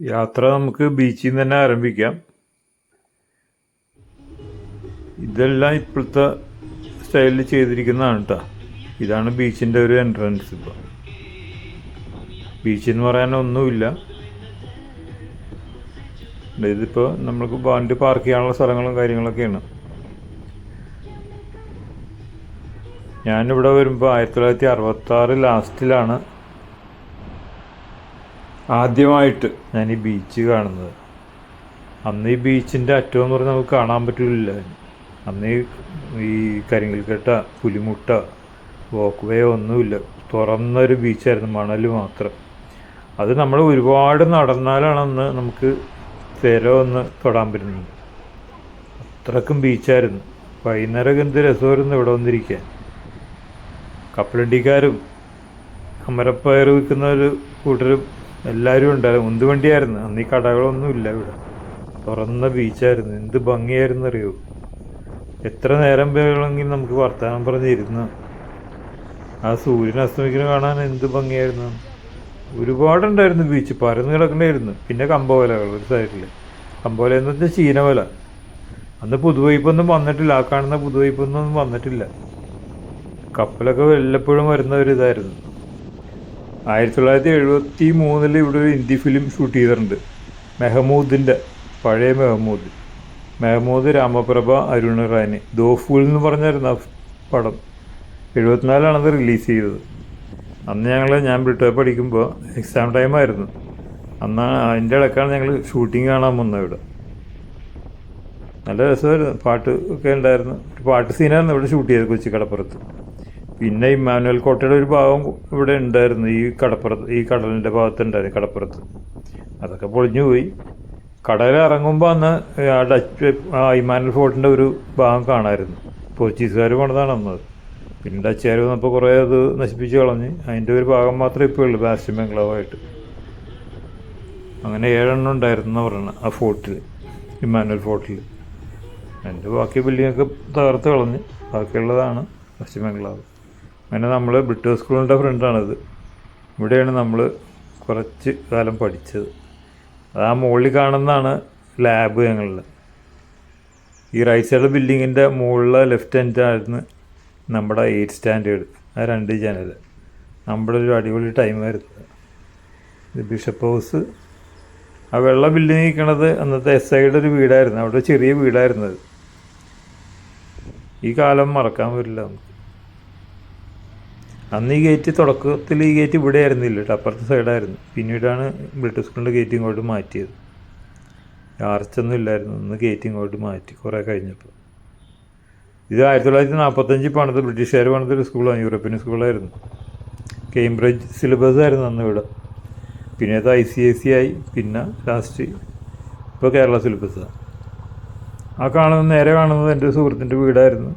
യാത്ര നമുക്ക് ബീച്ചിൽ നിന്ന് തന്നെ ആരംഭിക്കാം. ഇതെല്ലാം ഇപ്പോഴത്തെ സ്റ്റൈലിൽ ചെയ്തിരിക്കുന്നതാണ് കേട്ടോ ഇതാണ് ബീച്ചിന്റെ ഒരു എൻട്രൻസ് ഇപ്പോൾ ബീച്ചെന്ന് പറയാനൊന്നുമില്ല ഇതിപ്പോൾ നമ്മൾക്ക് വണ്ടി പാർക്ക് ചെയ്യാനുള്ള സ്ഥലങ്ങളും കാര്യങ്ങളൊക്കെയാണ്. ഞാനിവിടെ വരുമ്പോൾ ആയിരത്തി തൊള്ളായിരത്തി അറുപത്തി ആറ് ലാസ്റ്റിലാണ് ആദ്യമായിട്ട് ഞാൻ ഈ ബീച്ച് കാണുന്നത്. അന്ന് ഈ ബീച്ചിന്റെ അറ്റം എന്ന് പറഞ്ഞാൽ നമുക്ക് കാണാൻ പറ്റില്ല അന്ന് ഈ കരിങ്കൽക്കെട്ട പുലിമുട്ട വോക്ക് വേ ഒന്നുമില്ല. തുറന്നൊരു ബീച്ചായിരുന്നു മണൽ മാത്രം. അത് നമ്മൾ ഒരുപാട് നടന്നാലാണ് അന്ന് നമുക്ക് തിര ഒന്ന് തൊടാൻ പറ്റുന്നത്. അത്രക്കും ബീച്ചായിരുന്നു വൈകുന്നേരം എന്ത് രസമായിരുന്നു ഇവിടെ വന്നിരിക്കാൻ. കപ്പലണ്ടിക്കാരും അമരപ്പയർ വിൽക്കുന്ന ഒരു കൂട്ടരും എല്ലാവരും ഉണ്ടായിരുന്നു. ഉന്തുവണ്ടിയായിരുന്നു അന്ന് ഈ കടകളൊന്നും ഇല്ല ഇവിടെ. തുറന്ന ബീച്ചായിരുന്നു. എന്ത് ഭംഗിയായിരുന്നു അറിയോ? എത്ര നേരം വേണമെങ്കിലും നമുക്ക് വർത്തമാനം പറഞ്ഞിരുന്നു ആ സൂര്യൻ അസ്തമിക്കുന്നത് കാണാൻ എന്ത് ഭംഗിയായിരുന്നു. ഒരുപാടുണ്ടായിരുന്നു ബീച്ച്. പരന്ന് കിടക്കണ്ടായിരുന്നു. പിന്നെ കമ്പോലകൾ ഒരു സൈഡിൽ കമ്പോല എന്ന് വെച്ചാൽ ചീനവല. അന്ന് പുതുവൈപ്പൊന്നും വന്നിട്ടില്ല. ആ കാണുന്ന പുതുവൈപ്പൊന്നും വന്നിട്ടില്ല. കപ്പലൊക്കെ വല്ലപ്പോഴും വരുന്ന ഒരു ഇതായിരുന്നു. ആയിരത്തി തൊള്ളായിരത്തി എഴുപത്തി മൂന്നിൽ ഇവിടെ ഒരു ഹിന്ദി ഫിലിം ഷൂട്ട് ചെയ്തിട്ടുണ്ട്. മെഹമൂദിന്റെ പഴയ മെഹമൂദ്. മെഹമൂദ് രാമപ്രഭ അരുൺ റാനി ദോഫൂൽ എന്ന് പറഞ്ഞായിരുന്നു ആ പടം. അത് റിലീസ് ചെയ്തത്. അന്ന് ഞങ്ങൾ ഞാൻ ബ്രിട്ടോ പഠിക്കുമ്പോൾ എക്സാം ടൈമായിരുന്നു അന്ന് അതിന്റെ ഇടക്കാണ് ഞങ്ങൾ ഷൂട്ടിങ് കാണാൻ വന്നത് ഇവിടെ. നല്ല രസമായിരുന്നു. പാട്ട് ഒക്കെ ഉണ്ടായിരുന്നു. പാട്ട് സീനായിരുന്നു ഇവിടെ ഷൂട്ട് ചെയ്തത് കൊച്ചി കടപ്പുറത്ത് പിന്നെ ഇമ്മാനുവൽ കോട്ടയുടെ ഒരു ഭാഗം ഇവിടെ ഉണ്ടായിരുന്നു. ഈ കടപ്പുറത്ത് ഈ കടലിന്റെ ഭാഗത്തുണ്ടായിരുന്നു കടപ്പുറത്ത്. അതൊക്കെ പൊളിഞ്ഞു പോയി. കടലിറങ്ങുമ്പോൾ അന്ന് ആ ഡച്ച് ആ ഇമ്മാനുവൽ ഫോർട്ടിന്റെ ഒരു ഭാഗം കാണാമായിരുന്നു പോർച്ചുഗീസുകാർ കൊണ്ടതാണ് അന്നത് പിന്നെ ഡച്ചുകാർ വന്നപ്പോൾ കുറേ അത് നശിപ്പിച്ച് കളഞ്ഞ് അതിന്റെ ഒരു ഭാഗം മാത്രമേ ഇപ്പോൾ ഉള്ളൂ ബാസ്റ്റ്യൻ ബംഗ്ലാവായിട്ട് അങ്ങനെ ഏഴെണ്ണം ഉണ്ടായിരുന്നു പറയുന്നത് ആ ഫോർട്ടിൽ ഇമ്മാനുവൽ ഫോർട്ടിൽ എന്റെ ബാക്കി ബിൽഡിങ്ങൊക്കെ തകർത്ത് കളഞ്ഞ് ബാക്കിയുള്ളതാണ് പശ്ചിമ ബംഗ്ലാവ്. അങ്ങനെ നമ്മൾ ബ്രിട്ടീഷ് സ്കൂളിന്റെ ഫ്രണ്ടാണിത് ഇവിടെയാണ് നമ്മൾ കുറച്ച് കാലം പഠിച്ചത്. അത് ആ മുകളിൽ കാണുന്നതാണ് ലാബ് ഞങ്ങളുടെ ഈ റൈറ്റ് സൈഡ് ബിൽഡിങ്ങിന്റെ മുകളിലെ ലെഫ്റ്റ് ഹാൻഡായിരുന്നു നമ്മുടെ എയ്റ്റ് സ്റ്റാൻഡേർഡ് ആ രണ്ട് ജനൽ നമ്മുടെ ഒരു അടിപൊളി ടൈം ടൈമായിരുന്നു ഇത് ബിഷപ്പ് ഹൗസ് ആ വെള്ള ബിൽഡിംഗ് നിൽക്കണത് അന്നത്തെ എസ് ഐയുടെ ഒരു വീടായിരുന്നു. അവിടെ ചെറിയ വീടായിരുന്നത് ഈ കാലം മറക്കാൻ പറ്റില്ല നമുക്ക്. അന്ന് ഈ ഗേറ്റ് തുടക്കത്തിൽ ഈ ഗേറ്റ് ഇവിടെ ആയിരുന്നില്ല അപ്പുറത്തെ സൈഡായിരുന്നു പിന്നീടാണ് ബ്രിട്ടീഷ് സ്കൂളിന്റെ ഗേറ്റ് ഇങ്ങോട്ട് മാറ്റിയത്. ആർച്ചൊന്നും ഇല്ലായിരുന്നു. ഒന്ന് ഗേറ്റ് ഇങ്ങോട്ട് മാറ്റി കുറേ കഴിഞ്ഞപ്പോൾ. ഇത് ആയിരത്തി തൊള്ളായിരത്തി നാൽപ്പത്തഞ്ചിൽ പണിത് ബ്രിട്ടീഷുകാർ പണിതൊരു സ്കൂളാണ് യൂറോപ്യൻ സ്കൂളായിരുന്നു കേംബ്രിഡ്ജ് സിലബസ് ആയിരുന്നു അന്ന് ഇവിടെ. പിന്നെ അത് ഐ സി ഐ സി ആയി. പിന്നെ ലാസ്റ്റ് ഇപ്പോൾ കേരള സിലബസാണ് ആ കാണുന്ന നേരെ കാണുന്നത് എന്റെ സുഹൃത്തിന്റെ വീടായിരുന്നു.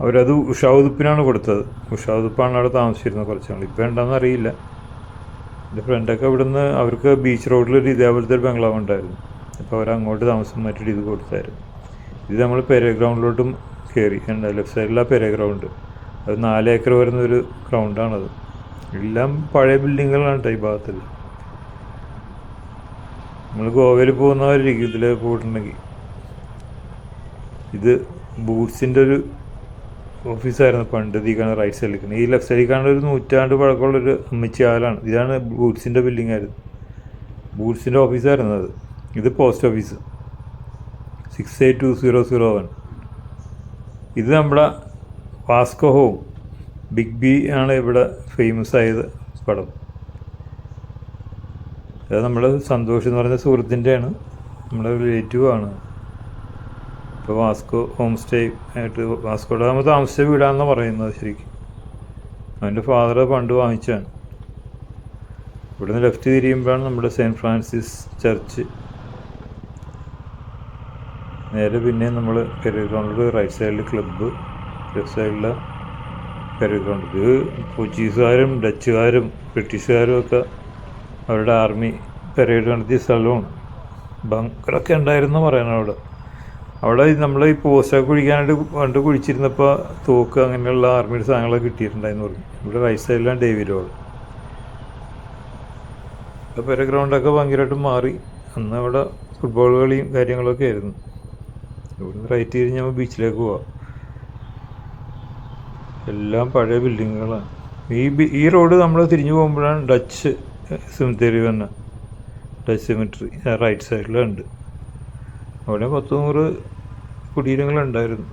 അവരത് ഉഷാവുതുപ്പിനാണ് കൊടുത്തത്. ഉഷാവുതുപ്പാണ് അവിടെ താമസിച്ചിരുന്നത് കുറച്ച് നാൾ. ഇപ്പോൾ ഉണ്ടെന്ന് അറിയില്ല. എന്റെ ഫ്രണ്ടൊക്കെ ഇവിടുന്ന് അവർക്ക് ബീച്ച് റോഡിലൊരു ഇതേപോലത്തെ ഒരു ബംഗ്ലാവ് ഉണ്ടായിരുന്നു. അപ്പോൾ അവർ അങ്ങോട്ട് താമസം മാറ്റിയിട്ട് ഇത് കൊടുത്തായിരുന്നു. ഇത് നമ്മൾ പെരേ ഗ്രൗണ്ടിലോട്ടും കയറി ഉണ്ട് ലെഫ്റ്റ് സൈഡിലാണ് പെരേ ഗ്രൗണ്ട് അത് നാല് ഏക്കർ വരുന്ന ഒരു ഗ്രൗണ്ടാണത് എല്ലാം പഴയ ബിൽഡിങ്ങുകളാണ് കേട്ടോ ഈ ഭാഗത്തിൽ നമ്മൾ ഗോവയിൽ പോകുന്നവരിക്കും ഇതിൽ പോയിട്ടുണ്ടെങ്കിൽ. ഇത് ബൂട്ട്സിന്റെ ഒരു ഓഫീസായിരുന്നു പണ്ട് ഈ കാണുന്ന റൈറ്റ് സൈഡിൽ നിൽക്കുന്നത് ഈ ലെഫ്റ്റ് സൈഡിൽ കാണുന്ന ഒരു നൂറ്റാണ്ട് പഴക്കമുള്ളൊരു അമ്മച്ചി ആലാണ് ഇതാണ് ബൂട്ട്സിന്റെ ബിൽഡിംഗ് ആയിരുന്നു. ബൂട്ട്സിന്റെ ഓഫീസായിരുന്നു അത്. ഇത് post office six eight two zero zero one ഇത് നമ്മുടെ വാസ്കോ ഹോം. ബിഗ് ബി ആണ് ഇവിടെ ഫേമസ് ആയത് പടം. അത് നമ്മുടെ സന്തോഷം എന്ന് പറയുന്ന സുഹൃത്തിന്റെയാണ് നമ്മുടെ റിലേറ്റീവ് ആണ്. ഇപ്പോൾ വാസ്കോ ഹോം സ്റ്റേ ആയിട്ട് വാസ്കോ ഡാമ താമസിച്ച വീടാണെന്ന് പറയുന്നത് ശരിക്കും. അവന്റെ ഫാദർ പണ്ട് വാങ്ങിച്ചാണ് ഇവിടുന്ന് ലെഫ്റ്റ് തിരിയുമ്പോഴാണ് നമ്മുടെ സെയിന്റ് ഫ്രാൻസിസ് ചർച്ച് നേരെ പിന്നെ നമ്മൾ പെരുഗ്രൗണ്ടിൽ റൈറ്റ് സൈഡിൽ ക്ലബ്ബ് ലെഫ്റ്റ് സൈഡിൽ പെരുഗ്രൗണ്ട് ഇത് പോർച്ചുഗീസുകാരും ഡച്ചുകാരും ബ്രിട്ടീഷുകാരും ഒക്കെ അവരുടെ ആർമി പെരേഡ് നടത്തിയ സ്ഥലമാണ്. ബങ്കറൊക്കെ ഉണ്ടായിരുന്നു പറയണം അവിടെ. അവിടെ നമ്മൾ ഈ പോസ്റ്റൊക്കെ കുഴിക്കാനായിട്ട് പണ്ട് കുഴിച്ചിരുന്നപ്പോൾ തോക്ക് അങ്ങനെയുള്ള ആർമിയുടെ സാധനങ്ങളൊക്കെ കിട്ടിയിട്ടുണ്ടായിരുന്നു പറഞ്ഞു. ഇവിടെ റൈറ്റ് സൈഡിലാണ് ഡേവിഡ് ഹോൾ അപ്പോൾ പേരെ ഗ്രൗണ്ടൊക്കെ ഭയങ്കരമായിട്ട് മാറി. അന്ന് അവിടെ ഫുട്ബോൾ കളിയും കാര്യങ്ങളൊക്കെ ആയിരുന്നു. ഇവിടുന്ന് റൈറ്റ് തിരിഞ്ഞ് നമ്മൾ ബീച്ചിലേക്ക് പോവാം. എല്ലാം പഴയ ബിൽഡിങ്ങുകളാണ് ഈ ഈ റോഡ് നമ്മൾ തിരിഞ്ഞു പോകുമ്പോഴാണ് ഡച്ച് സിമിത്തേരി തന്നെ ഡച്ച് സിമിറ്ററി റൈറ്റ് സൈഡിലുണ്ട് അവിടെ പത്ത് നൂറ് കുടീരങ്ങളുണ്ടായിരുന്നു.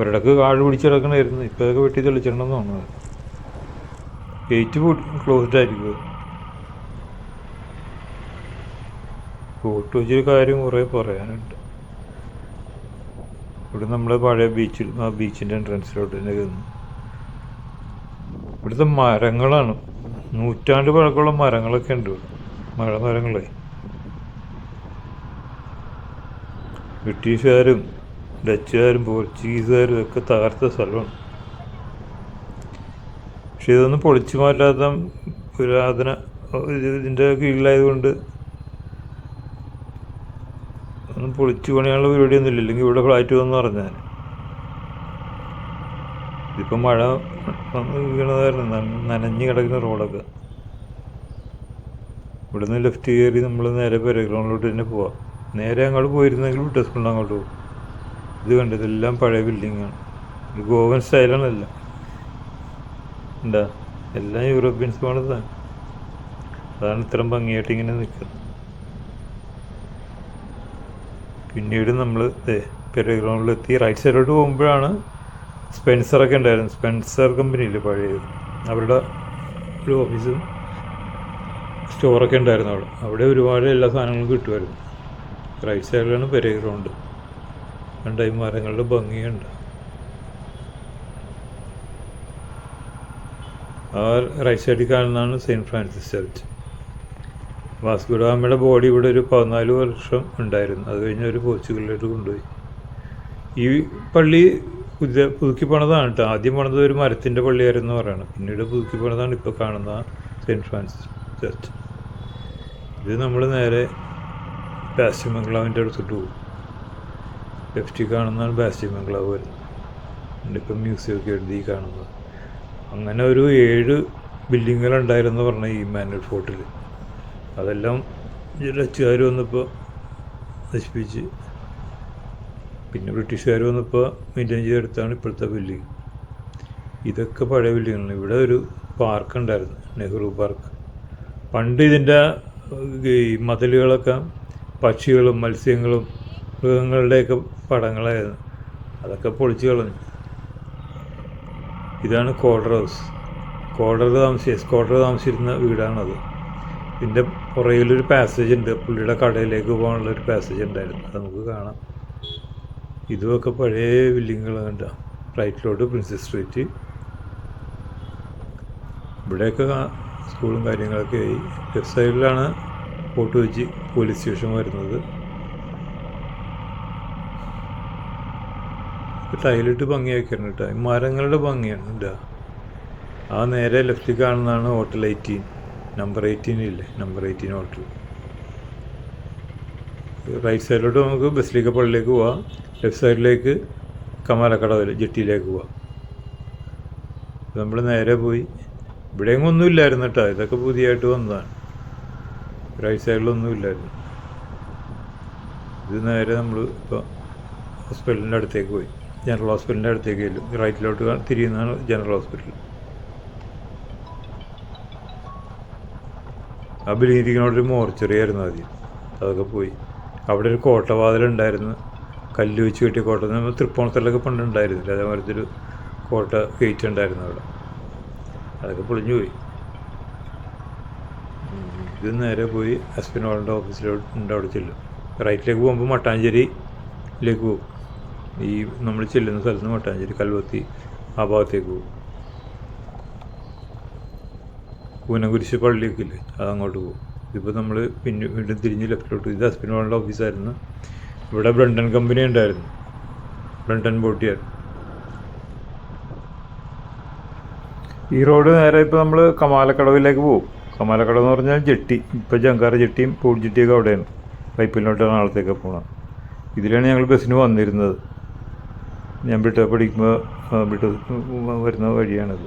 ഒരിടക്ക് കാട് പിടിച്ചിടക്കണമായിരുന്നു ഇപ്പോൾ അതൊക്കെ വെട്ടി തെളിച്ചിട്ടുണ്ടെന്ന് തോന്നുന്നത് ഗേറ്റ് ക്ലോസ്ഡ് ആയിരിക്കും ഫോട്ടോ വെച്ചൊരു കാര്യം കുറേ പറയാനുണ്ട്. ഇവിടെ നമ്മൾ പഴയ ബീച്ചിൽ ആ ബീച്ചിന്റെ എൻട്രൻസിലോട്ട് തന്നെ കയറുന്നു. ഇവിടുത്തെ മരങ്ങളാണ്. നൂറ്റാണ്ട് പഴക്കമുള്ള മരങ്ങളൊക്കെ ഉണ്ട് മഴ മരങ്ങളെ ബ്രിട്ടീഷുകാരും ഡച്ചുകാരും പോർച്ചുഗീസുകാരും ഒക്കെ തകർത്ത സ്ഥലമാണ്. പക്ഷെ ഇതൊന്നും പൊളിച്ചു മാറ്റാത്ത പുരാതന ഇത് ഇതിന്റെ കീഴിലായതുകൊണ്ട് ഒന്നും പൊളിച്ചു പണിയാനുള്ള പരിപാടിയൊന്നും ഇല്ല. ഇല്ലെങ്കിൽ ഇവിടെ ഫ്ലാറ്റ് വന്ന് പറഞ്ഞാൽ. ഇതിപ്പോൾ മഴ വീണതായിരുന്നു. നനഞ്ഞ് കിടക്കുന്ന റോഡൊക്കെ. ഇവിടുന്ന് ലെഫ്റ്റ് കയറി നമ്മൾ നേരെ പെരഗ്രൗണ്ടിലോട്ട് തന്നെ പോവാം. നേരെ അങ്ങോട്ട് പോയിരുന്നെങ്കിൽ വിട്ട സ്കൂളിൽ അങ്ങോട്ട് പോകും. ഇത് കണ്ടത് എല്ലാം പഴയ ബിൽഡിങ്ങാണ് ഇത് ഗോവൻ സ്റ്റൈലാണല്ല എന്താ? എല്ലാം യൂറോപ്യൻസ് പോണതാണ്. അതാണ് ഇത്രയും ഭംഗിയായിട്ട് ഇങ്ങനെ നിൽക്കുന്നത്. പിന്നീട് നമ്മൾ പെരഗ്രൗണ്ടിലെത്തി റൈറ്റ് സൈഡിലോട്ട് പോകുമ്പോഴാണ് സ്പെൻസറൊക്കെ ഉണ്ടായിരുന്നു സ്പെൻസർ കമ്പനിയില്ലേ പഴയ അവരുടെ ഒരു ഓഫീസും സ്റ്റോറൊക്കെ ഉണ്ടായിരുന്നു അവിടെ. അവിടെ ഒരുപാട് എല്ലാ സാധനങ്ങളും കിട്ടുമായിരുന്നു. റൈറ്റ് പെരിയ പെരേ ഗ്രൗണ്ട് കണ്ട ഈ മരങ്ങളുടെ ഭംഗിയുണ്ട് ആ റൈറ്റ് സൈഡിൽ കാണുന്നതാണ് സെയിന്റ് ഫ്രാൻസിസ് ചർച്ച് വാസ്കുഡാമയുടെ ബോഡി ഇവിടെ ഒരു പതിനാല് വർഷം ഉണ്ടായിരുന്നു. അത് കഴിഞ്ഞ് ഒരു പോർച്ചുഗലിലോട്ട് കൊണ്ടുപോയി. ഈ പള്ളി പുതിയ പുതുക്കി പണതാണ് കേട്ടോ ആദ്യം പണിത് ഒരു മരത്തിന്റെ പള്ളിയായിരുന്നു പറയണം. പിന്നീട് പുതുക്കി പണതാണ് ഇപ്പോൾ കാണുന്ന സെയിന്റ് ഫ്രാൻസിസ് ചർച്ച് ഇത് നമ്മൾ നേരെ ബാസ്റ്റി ബംഗ്ലാവിന്റെ അടുത്തിട്ട് പോകും. ലെഫ്റ്റിൽ കാണുന്നതാണ് ബാസ്റ്റി ബംഗ്ലാവ് വരുന്നത് ഇപ്പം മ്യൂസിയമൊക്കെ എഴുതി കാണുന്നത് അങ്ങനെ ഒരു ഏഴ് ബിൽഡിങ്ങുകളുണ്ടായിരുന്നു പറഞ്ഞ ഈ മാനുവൽ ഫോർട്ടിൽ അതെല്ലാം ഡച്ചുകാർ വന്നപ്പോൾ നശിപ്പിച്ച്. പിന്നെ ബ്രിട്ടീഷുകാർ വന്നപ്പോൾ മെയിന്റെയിൻ ചെയ്തെടുത്താണ് ഇപ്പോഴത്തെ ബിൽഡിങ് ഇതൊക്കെ പഴയ ബിൽഡിങ്ങാണ് ഇവിടെ ഒരു പാർക്ക് ഉണ്ടായിരുന്നു നെഹ്റു പാർക്ക്. പണ്ട് ഇതിന്റെ ഈ മതിലുകളൊക്കെ പക്ഷികളും മത്സ്യങ്ങളും മൃഗങ്ങളുടെയൊക്കെ പടങ്ങളായിരുന്നു. അതൊക്കെ പൊളിച്ചു കളഞ്ഞു. ഇതാണ് കോഡർ ഹൗസ്. കോഡർ താമസി കോഡർ താമസിച്ചിരുന്ന വീടാണത്. ഇതിന്റെ പുറകിലൊരു പാസേജ് ഉണ്ട്. പുള്ളിയുടെ കടയിലേക്ക് പോകാനുള്ള ഒരു പാസേജ് ഉണ്ടായിരുന്നു. നമുക്ക് കാണാം. ഇതുമൊക്കെ പഴയ ബിൽഡിങ്ങുകൾ കണ്ട റൈറ്റിലോട്ട് പ്രിൻസസ് സ്ട്രീറ്റ് ഇവിടെയൊക്കെ സ്കൂളും കാര്യങ്ങളൊക്കെ ആയി. ലെഫ്റ്റ് സൈഡിലാണ് ഫോർട്ട് വെച്ച് പോലീസ് സ്റ്റേഷൻ വരുന്നത്. ടൈലിട്ട് ഭംഗിയാക്കിയാണ് കേട്ടോ മരങ്ങളുടെ ഭംഗിയാണ് കേട്ടോ ആ നേരെ ലെഫ്റ്റിൽ കാണുന്നതാണ് ഹോട്ടൽ എയ്റ്റീൻ. നമ്പർ എയ്റ്റീൻ ഇല്ലേ? Number eighteen hotel. റൈറ്റ് സൈഡിലോട്ട് നമുക്ക് ബസ്സിലേക്ക് പള്ളിയിലേക്ക് പോവാം. ലെഫ്റ്റ് സൈഡിലേക്ക് കമാലക്കടവിൽ ജെട്ടിയിലേക്ക് പോവാം. നമ്മൾ നേരെ പോയി. ഇവിടെ ഒന്നുമില്ലായിരുന്നു കേട്ടോ ഇതൊക്കെ പുതിയതായിട്ട് വന്നതാണ്. റൈറ്റ് സൈഡിലൊന്നും ഇല്ലായിരുന്നു. ഇത് നേരെ നമ്മൾ ഇപ്പോൾ ഹോസ്പിറ്റലിന്റെ അടുത്തേക്ക് പോയി. ജനറൽ ഹോസ്പിറ്റലിന്റെ അടുത്തേക്ക് ചെല്ലും. റൈറ്റിലോട്ട് തിരിയുന്നതാണ് ജനറൽ ഹോസ്പിറ്റൽ ആ ബിൽഡിങ്ങിനോടൊരു മോർച്ചറി ആയിരുന്നു ആദ്യം. അതൊക്കെ പോയി. അവിടെ ഒരു കോട്ടവാതിലുണ്ടായിരുന്നു കല്ല് വെച്ച് കെട്ടിയ കോട്ട. തൃപ്പൂണിത്തലൊക്കെ പണ്ടുണ്ടായിരുന്നില്ല അതേമാതിരത്തെ ഒരു കോട്ട ഗേറ്റ് അവിടെ. അതൊക്കെ പൊളിഞ്ഞു പോയി. ഇത് നേരെ പോയി അസ്പിനോളിന്റെ ഓഫീസിലോട്ട് അവിടെ ചെല്ലും. റൈറ്റിലേക്ക് പോകുമ്പോൾ മട്ടാഞ്ചേരിയിലേക്ക് പോകും. ഈ നമ്മൾ ചെല്ലുന്ന സ്ഥലത്ത് നിന്ന് മട്ടാഞ്ചേരി കൽവത്തി ആ ഭാഗത്തേക്ക് പോകും. പൂനകുരിശ് പള്ളിയൊക്കെ ഇല്ലേ അത് അങ്ങോട്ട് പോകും. ഇതിപ്പോൾ നമ്മൾ പിന്നെ വീണ്ടും തിരിഞ്ഞ് ലെഫ്റ്റിലോട്ട് ഇത് അസ്പിനോളിന്റെ ഓഫീസായിരുന്നു. ഇവിടെ ബ്രണ്ടൻ കമ്പനി ഉണ്ടായിരുന്നു. Brunton boatyard. ഈ റോഡ് നേരെ ഇപ്പോൾ നമ്മൾ കമാലക്കടവിലേക്ക് പോകും. കമാലക്കടവ് എന്ന് പറഞ്ഞാൽ ജെട്ടി. ഇപ്പോൾ ജങ്കാറ ജെട്ടിയും പൂൾ ജെട്ടിയൊക്കെ അവിടെയാണ്. പൈപ്പിലോട്ട് നാളത്തേക്ക് പോകണം ഇതിലാണ് ഞങ്ങൾ ബസ്സിന് വന്നിരുന്നത്. ഞാൻ വിട്ട പഠിക്കുമ്പോൾ വിട്ട് വരുന്ന വഴിയാണിത്.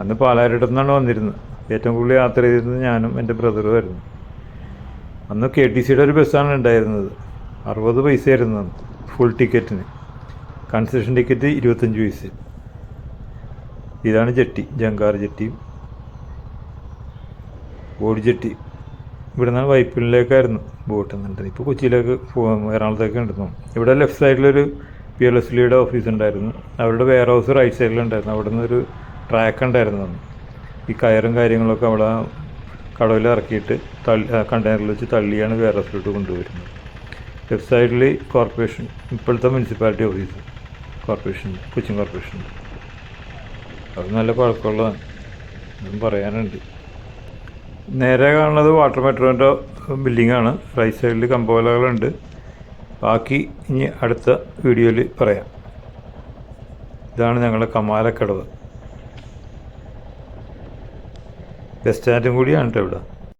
അന്ന് പാലാരിടത്തു നിന്നാണ് വന്നിരുന്നത്. ഏറ്റവും കൂടുതൽ യാത്ര ചെയ്തിരുന്നത് ഞാനും എന്റെ ബ്രദറും ആയിരുന്നു. അന്ന് കെ ടി സിയുടെ ഒരു ബസ്സാണ് ഉണ്ടായിരുന്നത്. അറുപത് പൈസയായിരുന്നു അന്ന് ഫുൾ ടിക്കറ്റിന് കൺസെഷൻ ടിക്കറ്റ് ഇരുപത്തഞ്ച് പൈസ. ഇതാണ് ജെട്ടി ജങ്കാർ ജെട്ടിയും ബോഡി ജെട്ടി ഇവിടെ നിന്നാണ് വൈപ്പിനിലേക്കായിരുന്നു ബോട്ട് എന്നുണ്ട് ഇപ്പോൾ കൊച്ചിയിലേക്ക് എറണാകുളത്തേക്ക് ഉണ്ടെന്നു ഇവിടെ ലെഫ്റ്റ് സൈഡിലൊരു പി എൽ എസ് ലിയുടെ ഓഫീസ് ഉണ്ടായിരുന്നു. അവരുടെ വെയർ ഹൗസ് റൈറ്റ് സൈഡിലുണ്ടായിരുന്നു അവിടെ നിന്നൊരു ട്രാക്ക് ഉണ്ടായിരുന്നു. ഈ കയറും കാര്യങ്ങളൊക്കെ അവിടെ കടവിൽ ഇറക്കിയിട്ട് തള്ളി കണ്ടെയ്നറിൽ വെച്ച് തള്ളിയാണ് വെയർ ഹൗസിലോട്ട് കൊണ്ടുവരുന്നത്. ലെഫ്റ്റ് സൈഡിൽ കോർപ്പറേഷൻ ഇപ്പോഴത്തെ municipality office corporation Cochin corporation അത് നല്ല കുഴപ്പമുള്ളതാണ് അതും പറയാനുണ്ട്. നേരെ കാണുന്നത് വാട്ടർ മെട്രോന്റെ ബിൽഡിങ്ങാണ്. റൈറ്റ് സൈഡിൽ കമ്പോലകളുണ്ട്. ബാക്കി ഇനി അടുത്ത വീഡിയോയിൽ പറയാം. ഇതാണ് ഞങ്ങളുടെ കമാലക്കടവ്. ബസ് സ്റ്റാൻഡും കൂടിയാണ് കേട്ടോ ഇവിടെ.